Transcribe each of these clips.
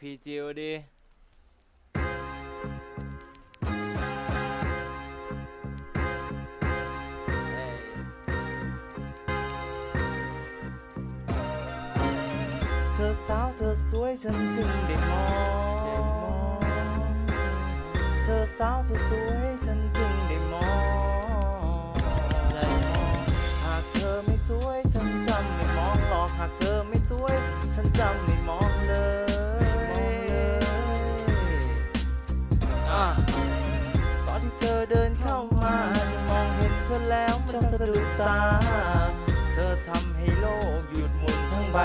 พีจิวดิเธอสาวเธอสวยฉันจึงได้มอง เธอสาวเธอสวย มันสะดุตา เธอทำให้โลกหยุดหมุนทั้งใบ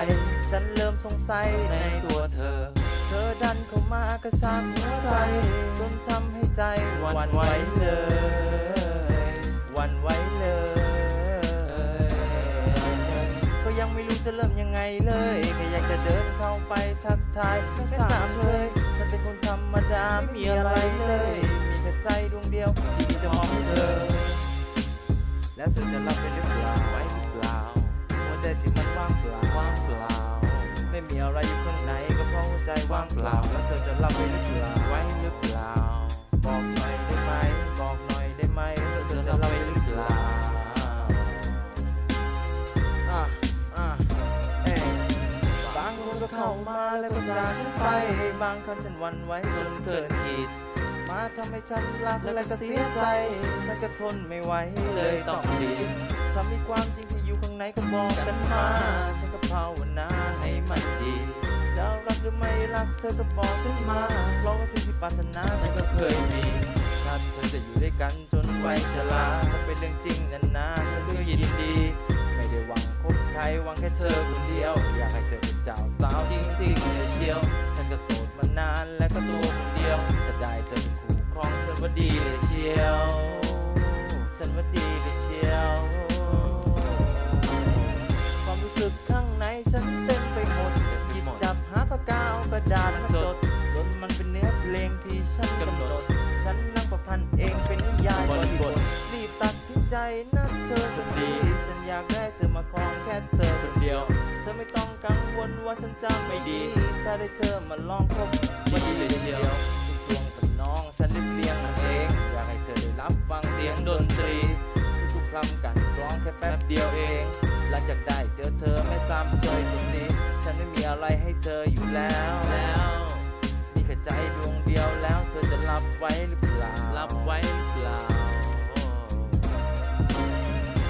ฉันเริ่มสงสัยในตัวเธอ เธอดันเข้ามากระชากหัวใจจนทำให้ใจหวั่นไหวเลยหวั่นไหวเลย ก็ยังไม่รู้จะเริ่มยังไงเลยแค่อยากจะเดินเข้าไปทักทายแค่สามเลยฉันเป็นคนธรรมดาไม่มีอะไรเลย มีแค่ใจดวงเดียวที่จะมองเธอ แล้วเธอจะรับไปหรือเปล่าไว้หรือเปล่าหัวใจที่มันว่างเปล่าว่างเปล่า ไม่มีอะไรอยู่ข้างในก็เพราะหัวใจว่างเปล่า แล้วเธอจะรับไปหรือเปล่าไว้หรือเปล่า บอกหน่อยได้ไหมบอกหน่อยได้ไหมเธอจะรับไปหรือเปล่าอะอะเอ้ยบางคนก็เข้ามาแล้วก็จากฉันไป บางครั้งฉันหวันไหว้จนเกินขีด มาทำให้ฉันรักและก็เสียใจ ฉันก็ทนไม่ไหวเลยต้องดีบถ้ามีความจริงที่อยู่ข้างในก็บอกกันมา ฉันก็ภาวนาให้มันดีจะรักหรือไม่รักเธอก็บอกฉันมาเพราะว่าสิ่งที่ปรารถนาฉันก็เคยมีถ้าเธอจะอยู่ด้วยกันจนวัยชราถ้าเป็นเรื่องจริงนั้นนะฉันก็ยินดี ไม่ได้หวังคบใครหวังแค่เธอคนเดียว อยากให้เธอเป็นเจ้าสาวจริงๆเลยเชียว ฉันก็โสดมานานและก็ตัวคนเดียว ดีเลยเชียว ฉันว่าดีเลยเชียว ความรู้สึกข้างในฉันเต็มไปหมดหยิบจับหาปากกาเอากระดาษมาจดจนมันเป็นเนื้อเพลงที่ฉันกำหนด ฉันนั่งประพันธ์เองเป็นนิยายบริบทรีบตัดสินใจนะเธอคนดี ฉันอยากได้เธอมาครองแค่เธอคนเดียว เธอไม่ต้องกังวลว่าฉันจะไม่ดี ถ้าได้เธอมาลองคบดีเลยเชียวทุกดวงเป็นน้องฉันได้เลี้ยงมันเองอยับฟังเสียงดนตรีทุกๆคำกันร้องแค่แป๊บเดียวเอง หลังจากได้เจอเธอไม่ซ้ำเชยคนนี้ ฉันไม่มีอะไรให้เธออยู่แล้วแล้วมีแค่ใจดวงเดียวแล้ว เธอจะรับไว้หรือเปล่ารับไว้หรือเปล่า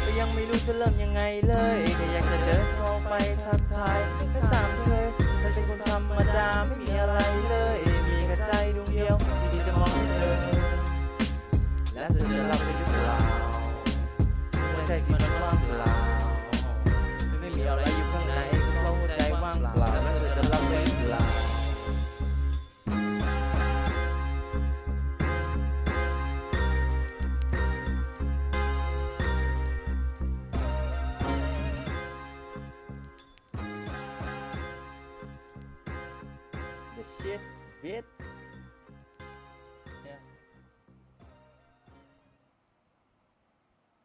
ก็ยังไม่รู้จะเริ่มยังไงเลยก็อยา bit.